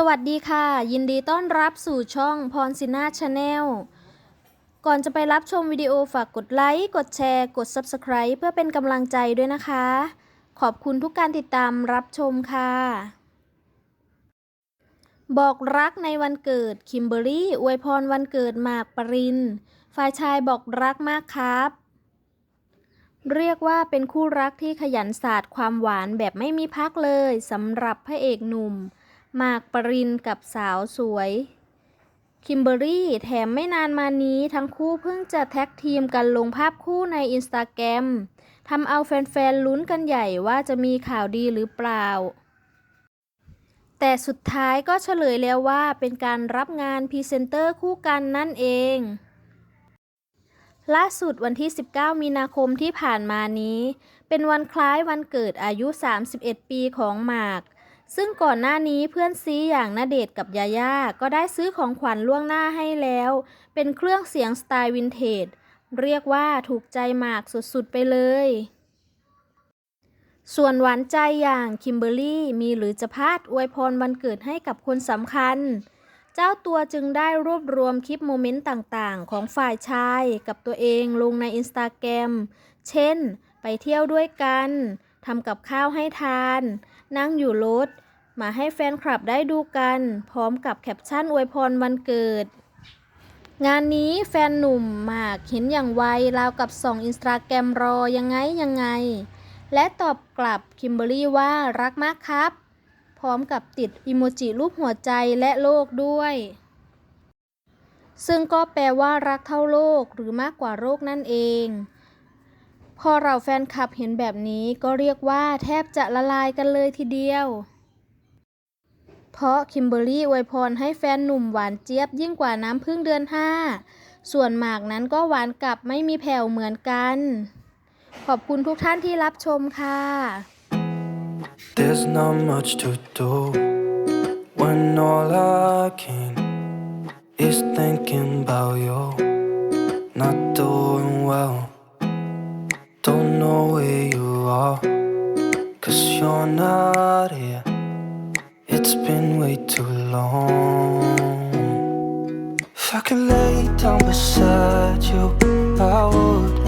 สวัสดีค่ะ ยินดีต้อนรับสู่ช่องพรสิน่าชาแนลก่อนจะไปรับชมวิดีโอฝากกดไลค์ กดแชร์ กด Subscribe เพื่อเป็นกำลังใจด้วยนะคะ ขอบคุณทุกการติดตามรับชมค่ะ บอกรักในวันเกิด คิมเบอรี่อวยพรวันเกิดหมากปริน ฝ่ายชายบอกรักมากครับ เรียกว่าเป็นคู่รักที่ขยันสาดความหวานแบบไม่มีพักเลยสำหรับพระเอกหนุ่ม หมากปรินกับสาวสวย คิมเบอรี่แถมไม่นานมานี้ทั้งคู่เพิ่งจะแท็กทีมกันลงภาพคู่ในอินสตาแกรมทำเอาแฟนๆ ลุ้นกันใหญ่ว่าจะมีข่าวดีหรือเปล่า แต่สุดท้ายก็เฉลยแล้วว่าเป็นการรับงานพรีเซนเตอร์คู่กันนั่นเองล่าสุดวันที่ 19 มีนาคมที่ผ่านมานี้ เป็นวันคล้ายวันเกิดอายุ 31 ปีของหมาก ซึ่งก่อนหน้านี้เพื่อนซีอย่างณเดชน์กับยาย่าก็ได้ซื้อของขวัญล่วงหน้าให้แล้ว เป็นเครื่องเสียงสไตล์วินเทจ เรียกว่าถูกใจหมากสุดๆไปเลย ส่วนหวานใจอย่างคิมเบอรรี่มีหรือจะพาดอวยพรวันเกิดให้กับคนสำคัญ เจ้าตัวจึงได้รวบรวมคลิปโมเมนต์ต่างๆ ของฝ่ายชายกับตัวเองลงในอินสตาแกรมเช่น ไปเที่ยวด้วยกันทำกับข้าวให้ทาน นั่งอยู่รถ มาให้แฟนคลับได้ดูกัน พร้อมกับแคปชั่นอวยพรวันเกิด งานนี้แฟนหนุ่มหมากเห็นอย่างไวราวกับส่องอินสตาแกรมรอยังไงยังไง และตอบกลับคิมเบอรี่ว่ารักมากครับ พร้อมกับติดอิโมจิรูปหัวใจและโลกด้วย ซึ่งก็แปลว่ารักเท่าโลกหรือมากกว่าโรคนั่นเอง พอเราแฟนคลับเห็นแบบนี้ก็เรียกว่าแทบจะละลายกันเลยทีเดียว เพราะคิมเบอรี่อวยพรให้แฟนหนุ่มหวานเจี๊ยบยิ่งกว่าน้ำพึ่งเดือน5ส่วนหมากนั้นก็หวานกลับไม่มีแผ่วเหมือนกัน ขอบคุณทุกท่านที่รับชมค่ะ There's not much to do when all I can is thinking about you. Not doing well, where you are, cause you're not here. It's been way too long. If I could lay down beside you, I would.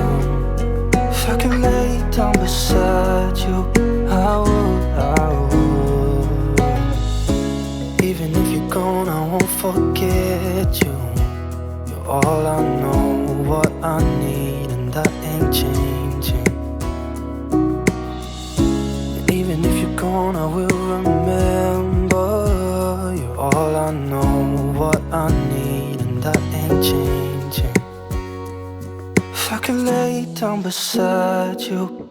Down beside you, I would, I would. Even if you're gone, I won't forget you. You're all I know, what I need, and that ain't changing. Even if you're gone, I will remember. You're all I know, what I need, and that ain't changing. If I could lay down beside you,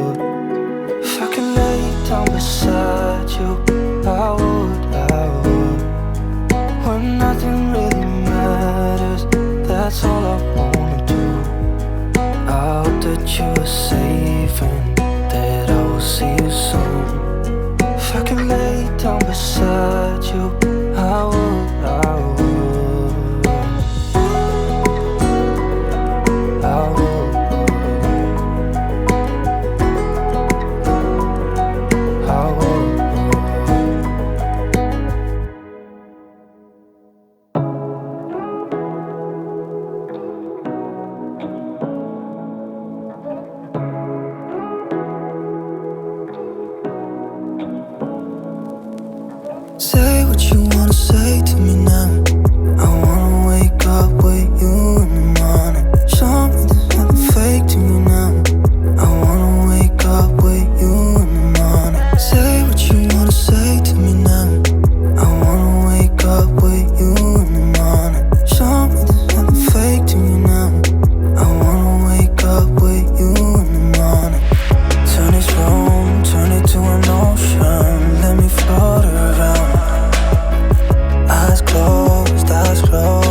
were saving That I will see you soon. If I can lay down beside you I will, I will Say